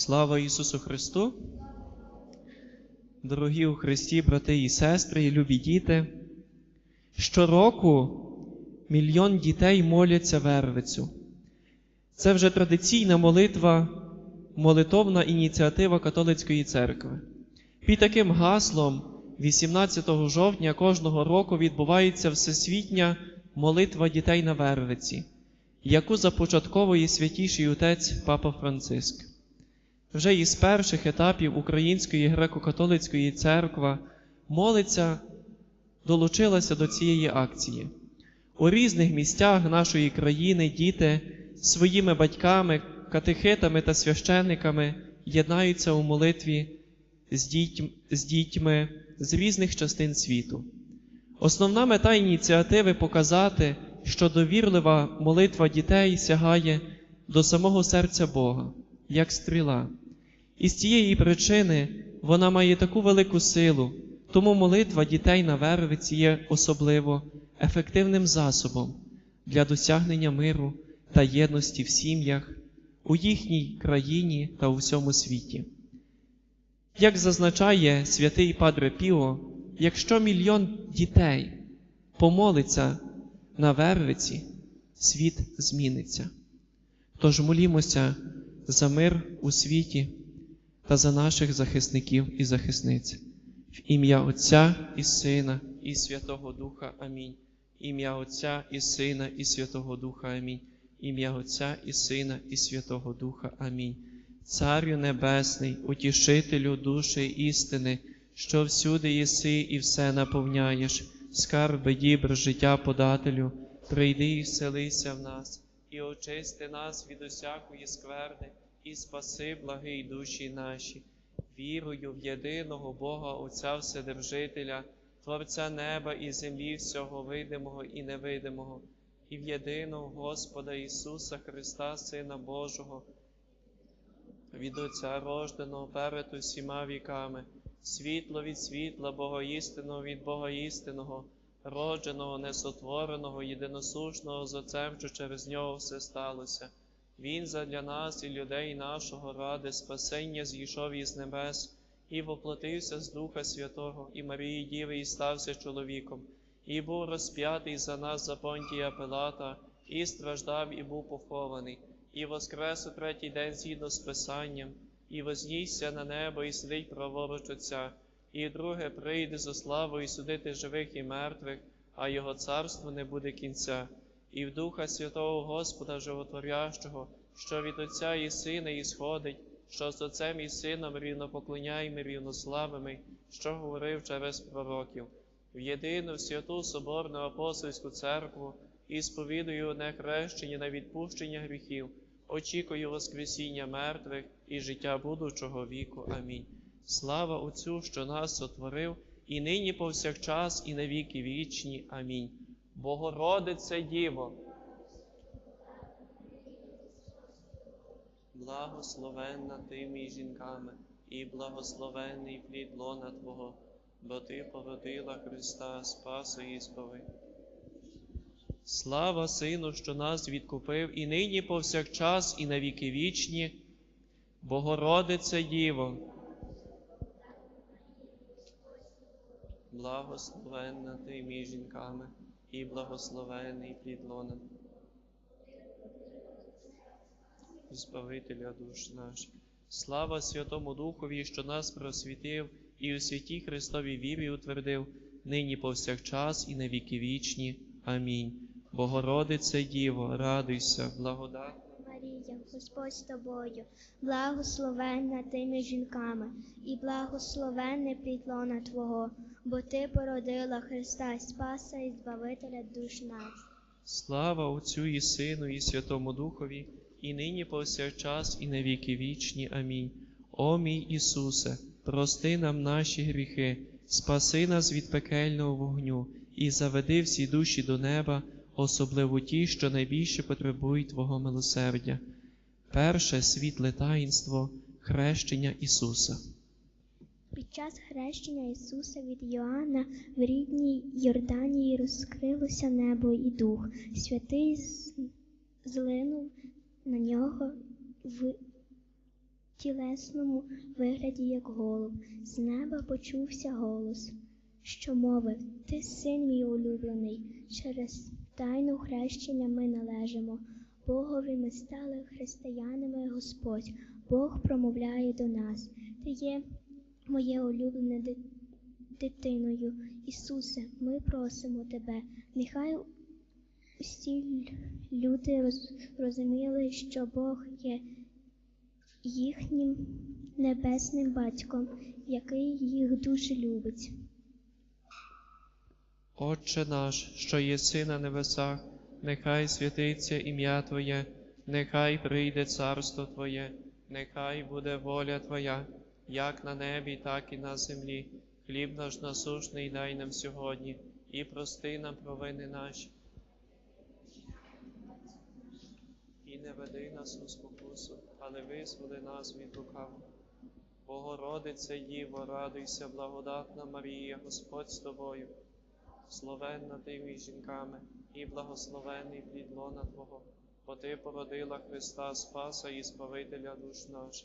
Слава Ісусу Христу! Дорогі у Христі, брати і сестри, і любі діти, щороку мільйон дітей моляться Вервицю. Це вже традиційна молитва, молитовна ініціатива Католицької церкви. Під таким гаслом 18 жовтня кожного року відбувається всесвітня молитва дітей на Вервиці, яку започатковує святіший отець Папа Франциск. Вже із перших етапів Української греко-католицької церкви молиться долучилася до цієї акції. У різних місцях нашої країни діти своїми батьками, катехитами та священниками єднаються у молитві з, діть, з дітьми з різних частин світу. Основна мета ініціативи показати, що довірлива молитва дітей сягає до самого серця Бога, як стріла. І з цієї причини вона має таку велику силу, тому молитва дітей на Вервиці є особливо ефективним засобом для досягнення миру та єдності в сім'ях, у їхній країні та у всьому світі. Як зазначає святий Падре Піо, якщо мільйон дітей помолиться на Вервиці, світ зміниться. Тож молімося за мир у світі та за наших захисників і захисниць. В ім'я Отця і Сина, і Святого Духа Амінь. Ім'я Отця і Сина, і Святого Духа Амінь. Ім'я Отця і Сина, і Святого Духа Амінь. Царю Небесний, утішителю душі істини, що всюди єси і все наповняєш, скарби дібр життя подателю, прийди і вселися в нас, і очисти нас від усякої скверни, і спаси благий душі наші. Вірую в єдиного Бога Отця Вседержителя, Творця неба і землі, всього видимого і невидимого, і в єдиного Господа Ісуса Христа, Сина Божого, від Отця рожденого перед усіма віками, світло від світла, Богоістинного від Богоістинного, родженого, несотвореного, єдиносушного з Отцем, що через нього все сталося. Він задля нас і людей нашого ради спасення зійшов із небес і воплотився з Духа Святого, і Марії Діви, і стався чоловіком, і був розп'ятий за нас за понтія Пилата, і страждав, і був похований, і воскрес у третій день згідно з Писанням, і вознісся на небо, і сидить праворуч Отця, і друге прийде зо славою судити живих і мертвих, а Його царство не буде кінця і в Духа Святого Господа Животворящого, що від Отця і Сина ісходить, що з Отцем і Сином рівнопоклоняємо, рівнославими, що говорив через пророків, в єдину святу Соборну апостольську церкву і сповідую одне хрещення на відпущення гріхів, очікую Воскресіння мертвих і життя будучого віку. Амінь. Слава Отцю, що нас сотворив, і нині повсякчас, і на віки вічні. Амінь. Богородице Діво. Благословенна ти між жінками, і благословенний плід лона Твого, бо Ти породила Христа, Спаса і Збави. Слава Сину, що нас відкупив, і нині повсякчас, і на віки вічні. Богородице Діво. Благословенна ти між жінками і благословений плід лона. Збавителя душ наших. Слава Святому Духові, що нас просвітив і у святій Христовій вірі утвердив, нині повсякчас і на віки вічні. Амінь. Богородице Діво, радуйся, благодать. Марія, Господь з тобою, благословенна ти між жінками, і благословенне плітлона Твого, бо Ти породила Христа, Спаса і Збавителя душ нас. Слава Отцю і Сину, і Святому Духові, і нині повсякчас, і на віки вічні. Амінь. О мій Ісусе, прости нам наші гріхи, спаси нас від пекельного вогню і заведи всі душі до неба, особливо ті, що найбільше потребують Твого милосердя. Перше світле таїнство хрещення Ісуса. Під час хрещення Ісуса від Йоанна в рідній Йорданії розкрилося небо і дух. Святий злинув на нього в тілесному вигляді, як голуб, з неба почувся голос, що мовив: Ти син мій улюблений, через тайну хрещення ми належимо. Богові ми стали християнами, Господь, Бог промовляє до нас. Ти є моє улюблене дитиною. Ісусе, ми просимо Тебе, нехай всі люди розуміли, що Бог є їхнім небесним батьком, який їх дуже любить. Отче наш, що єси на небесах, нехай святиться ім'я Твоє, нехай прийде царство Твоє, нехай буде воля Твоя, як на небі, так і на землі. Хліб наш насушний дай нам сьогодні, і прости нам провини наші. І не веди нас у спокусу, але визволи нас від лукавого. Богородице Діво, радуйся, благодатна Марія, Господь з тобою. Словенна ти між жінками, і благословений плід лона Твого, бо Ти породила Христа Спаса і Збавителя душ наш.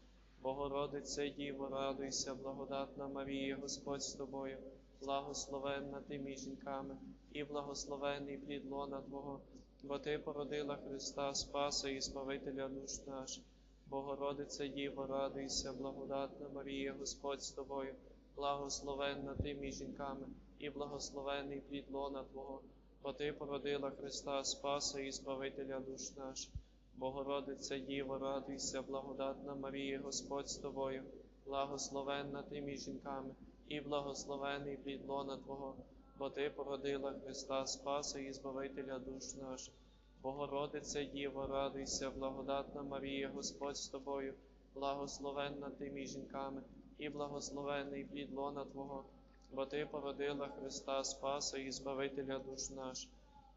Богородице Діво, радуйся, благодатна Марія, Господь з тобою, благословенна ти між жінками, і благословений плід лона Твого, бо Ти породила Христа Спаса і Збавителя душ наших. Богородице Діво, радуйся, благодатна Марія, Господь з тобою, благословенна ти між жінками, і благословений плід лона Твого, бо Ти породила Христа Спаса і Збавителя душ наших. Богородице Діво, радуйся, благодатна Марія, Господь з тобою, благословенна ти між жінками, і благословений плід лона Твого, бо Ти породила Христа Спаса і Збавителя душ наших. Богородице Діво, радуйся, благодатна Марія, Господь з тобою, благословенна ти між жінками, і благословений плід лона Твого, бо Ти породила Христа Спаса і Збавителя душ наших.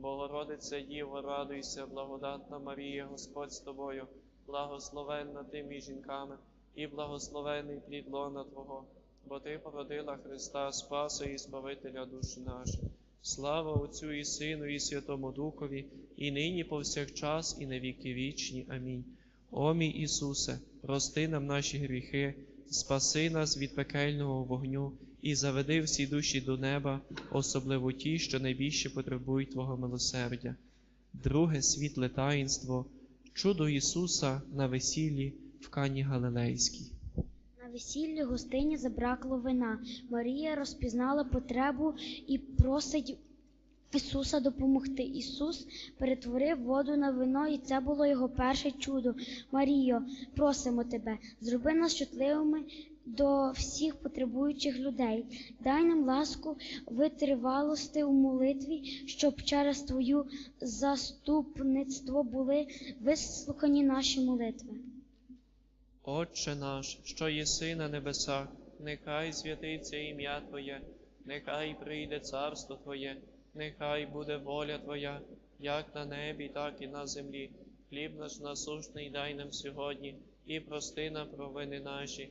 Богородице Діво, радуйся, благодатна Марія, Господь з тобою, благословенна ти між жінками, і благословений плід лона Твого, бо Ти породила Христа Спаса і Збавителя душ наших. Слава Отцю і Сину, і Святому Духові, і нині повсякчас, і на віки вічні. Амінь. О мій Ісусе, прости нам наші гріхи, спаси нас від пекельного вогню і заведи всі душі до неба, особливо ті, що найбільше потребують Твого милосердя. Друге світле таїнство, чудо Ісуса на весіллі в Кані Галилейській. На весіллі гостині забракло вина. Марія розпізнала потребу і просить Ісуса допомогти. Ісус перетворив воду на вино, і це було його перше чудо. Маріо, просимо тебе, зроби нас чутливими до всіх потребуючих людей. Дай нам ласку витривалости у молитві, щоб через Твою заступництво були вислухані наші молитви. Отче наш, що єси на небесах, нехай святиться ім'я Твоє, нехай прийде царство Твоє, нехай буде воля Твоя, як на небі, так і на землі. Хліб наш насушний дай нам сьогодні, і прости нам провини наші,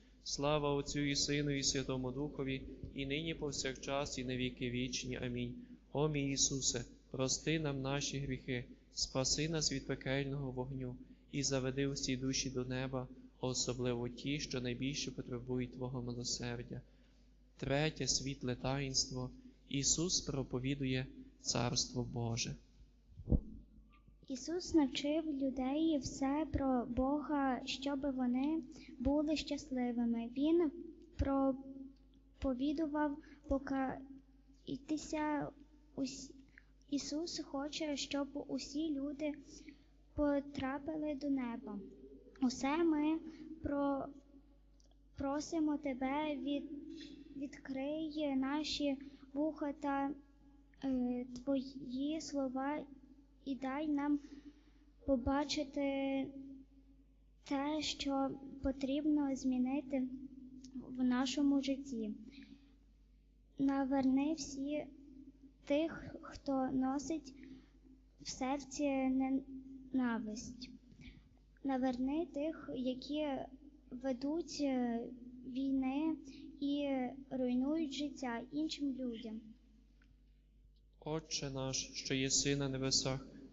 Слава Отцю і Сину, і Святому Духові, і нині повсякчас, і на віки вічні. Амінь. О мій Ісусе, прости нам наші гріхи, спаси нас від пекельного вогню і заведи усі душі до неба, особливо ті, що найбільше потребують Твого милосердя. Третє світле таїнство. Ісус проповідує Царство Боже. Ісус навчив людей все про Бога, щоб вони були щасливими. Він проповідував покайтеся. Ісус хоче, щоб усі люди потрапили до неба. Усе ми про... просимо тебе від... відкрий наші вуха та е, твої слова і дай нам побачити те, що потрібно змінити в нашому житті. Наверни всі тих, хто носить в серці ненависть. Наверни тих, які ведуть е, війни і руйнують життя іншим людям. Отче наш, що єси на небесах,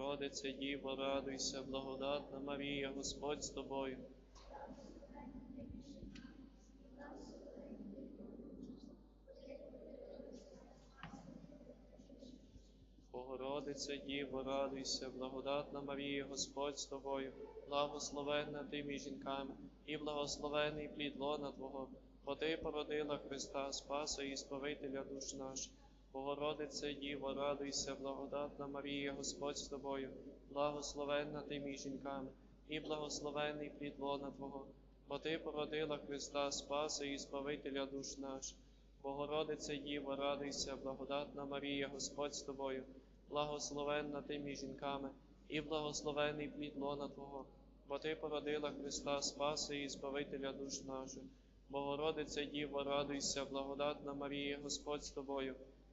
Богородице Діво, радуйся, благодатна Марія, Господь з тобою. Богородице Діво, радуйся, благодатна Марія, Господь з тобою, благословенна ти між жінками, і благословений плід лона Твого, бо Ти породила Христа, Спаса і Збавителя душ наших. Богородице Діво, радуйся, благодатна Марія, Господь з тобою, благословенна ти між жінками, і благословений плід лона Твого, бо Ти породила Христа Спаса і Збавителя душ наш. Богородице Діво, радуйся, благодатна Марія, Господь з тобою, благословенна ти між жінками, і благословений плід лона Твого, бо Ти породила Христа Спаса і Збавителя душ наших. Богородице Діво, радуйся, благодатна Марія, Господь з тобою,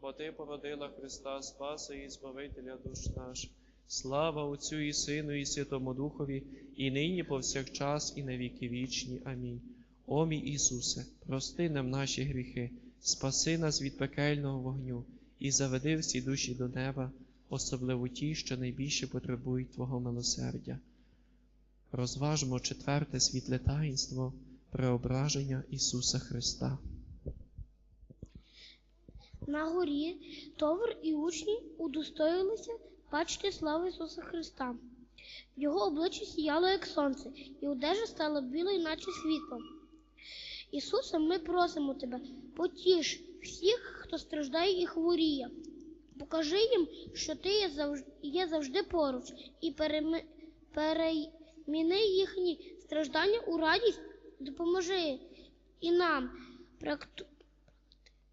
бо Ти породила Христа Спаса і Збавителя душ наших. Слава Отцю і Сину, і Святому Духові, і нині повсякчас, і на віки вічні. Амінь. О мій Ісусе, прости нам наші гріхи, спаси нас від пекельного вогню і заведи всі душі до неба, особливо ті, що найбільше потребують Твого милосердя. Розважмо четверте світле таїнство преображення Ісуса Христа. На горі Товар і учні удостоїлися бачити славу Ісуса Христа. Його обличчя сіяло, як сонце, і одежа стала білою, наче світло. Ісусе, ми просимо Тебе, потіш всіх, хто страждає і хворіє. Покажи їм, що Ти є завжди, є завжди поруч, і перейміни їхні страждання у радість, допоможи і нам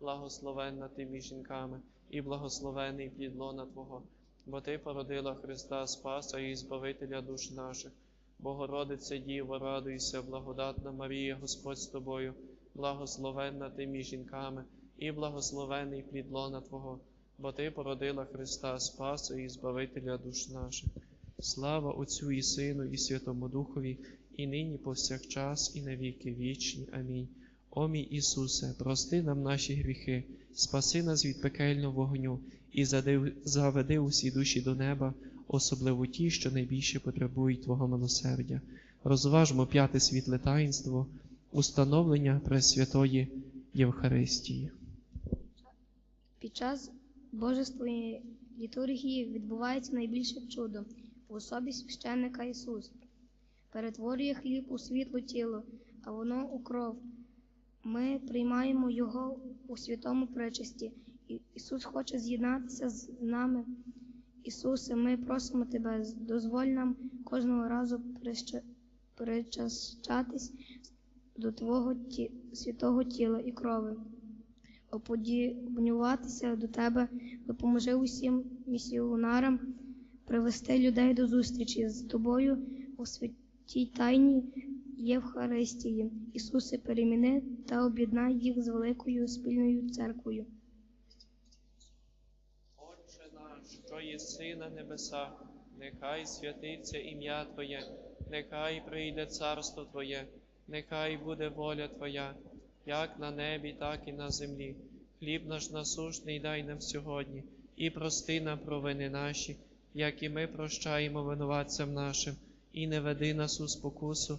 благословенна ти між жінками, і благословений плід лона Твого, бо Ти породила Христа Спаса і Збавителя душ наших. Богородице Діво, радуйся, благодатна Марія, Господь з тобою, благословенна ти між жінками, і благословений плід лона Твого, бо Ти породила Христа Спаса і Збавителя душ наших. Слава Отцю і Сину, і Святому Духові, і нині повсякчас, і на віки вічні. Амінь. О мій Ісусе, прости нам наші гріхи, спаси нас від пекельного вогню і заведи усі душі до неба, особливо ті, що найбільше потребують Твого милосердя. Розважмо п'яте світле таїнство, установлення Пресвятої Євхаристії. Під час божественної літургії відбувається найбільше чудо в особі священника Ісуса. Перетворює хліб у світло тіло, а воно у кров. Ми приймаємо Його у святому причасті. Ісус хоче з'єднатися з нами Ісусе, ми просимо Тебе, дозволь нам кожного разу причащатись до Твого ті... святого тіла і крови, оподібнюватися до Тебе, допоможи усім місіонарам привести людей до зустрічі з Тобою у святій тайні Євхаристії. Ісусе, переміни та об'єднай їх з великою спільною церквою. Отче наш, що єси на небесах, нехай святиться ім'я Твоє, нехай прийде царство Твоє, нехай буде воля Твоя, як на небі, так і на землі. Хліб наш насушний дай нам сьогодні, і прости нам провини наші, як і ми прощаємо винуватцям нашим, і не веди нас у спокусу,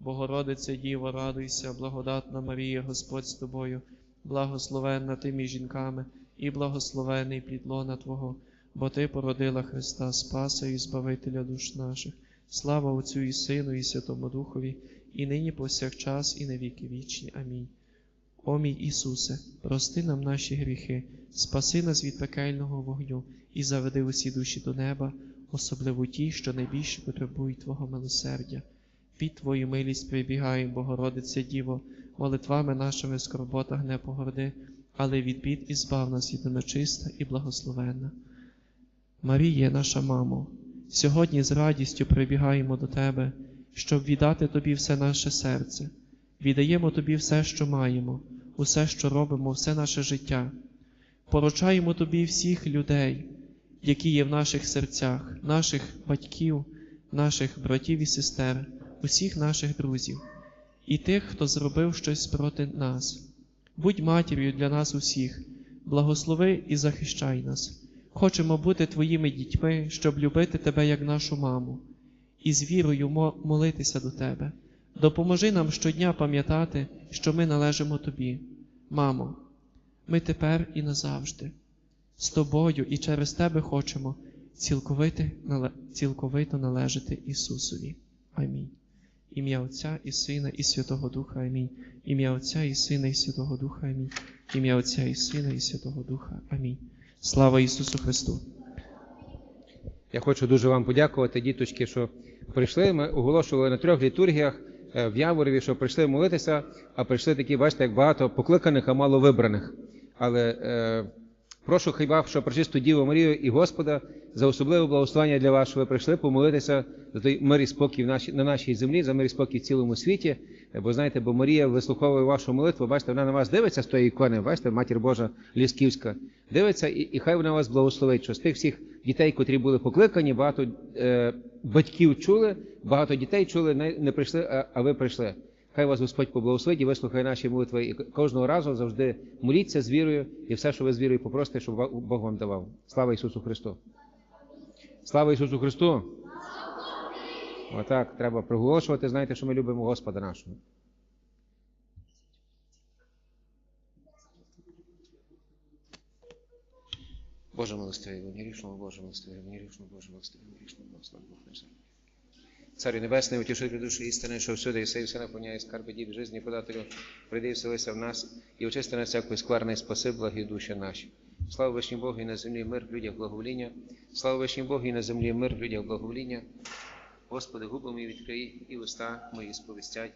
Богородице Діво, радуйся, благодатна Марія, Господь з тобою, благословенна ти між жінками, і благословений плід лона Твого, бо Ти породила Христа Спаса і Збавителя душ наших. Слава Отцю і Сину, і Святому Духові, і нині повсякчас, і на віки вічні. Амінь. О мій Ісусе, прости нам наші гріхи, спаси нас від пекельного вогню і заведи усі душі до неба, особливо ті, що найбільше потребують Твого милосердя. Під Твою милість прибігаємо, Богородице Діво, молитвами нашими скорботах не погорди, але від бід і збав нас єдиночиста і благословенна. Марія, наша мамо, сьогодні з радістю прибігаємо до Тебе, щоб віддати Тобі все наше серце. Віддаємо Тобі все, що маємо, усе, що робимо, все наше життя. Поручаємо Тобі всіх людей, які є в наших серцях, наших батьків, наших братів і сестер, усіх наших друзів, і тих, хто зробив щось проти нас. Будь матір'ю для нас усіх, благослови і захищай нас. Хочемо бути Твоїми дітьми, щоб любити Тебе як нашу маму, і з вірою молитися до Тебе. Допоможи нам щодня пам'ятати, що ми належимо Тобі. Мамо, ми тепер і назавжди. З тобою і через Тебе хочемо цілковито належати Ісусові. Амінь. Ім'я Отця і Сина, і Святого Духа. Амінь. Ім'я Отця і Сина, і Святого Духа. Амінь. Ім'я Отця і Сина, і Святого Духа. Амінь. Слава Ісусу Христу! Я хочу дуже вам подякувати, діточки, що прийшли. Ми оголошували на трьох літургіях е, в Яворові, що прийшли молитися, а прийшли такі, бачите, як багато покликаних, а мало вибраних. Але е, Прошу хіба що пречисту Діву Марію і Господа за особливе благословення для вас, що ви прийшли помолитися за той мир і спокій в нашій, на нашій землі, за мир і спокій в цілому світі. Е, Бо знаєте, бо Марія вислуховує вашу молитву, бачите, вона на вас дивиться з тої ікони, бачите, Матір Божа Лісківська, дивиться, і, і хай вона вас благословить, що з тих всіх дітей, котрі були покликані, багато е, батьків чули, багато дітей чули, не, не прийшли, а, а ви прийшли. Хай вас Господь поблагословить і вислухає наші молитви. І кожного разу завжди моліться з вірою і все, що ви з вірою попросите, щоб Бог вам давав. Слава Ісусу Христу! Слава Ісусу Христу! Отак, треба проголошувати, знаєте, що ми любимо Господа нашого. Боже милостивий, мені рішимо, Боже милостивий, мені рішимо, Боже милостивий, благослови Бог наш. Царю Небесний, утішитель душі істини, що всюди і все, все наповняє скарби дів жизни, подателю, прийди і вселися в нас, і очисти нас всякої скверни, і спаси благі душі наші. Слава вишній Богу і на землі мир, в людях благовоління. Слава вишній Богу і на землі мир, в людях благовоління. Господи, губи мої відкрий, і уста мої сповістять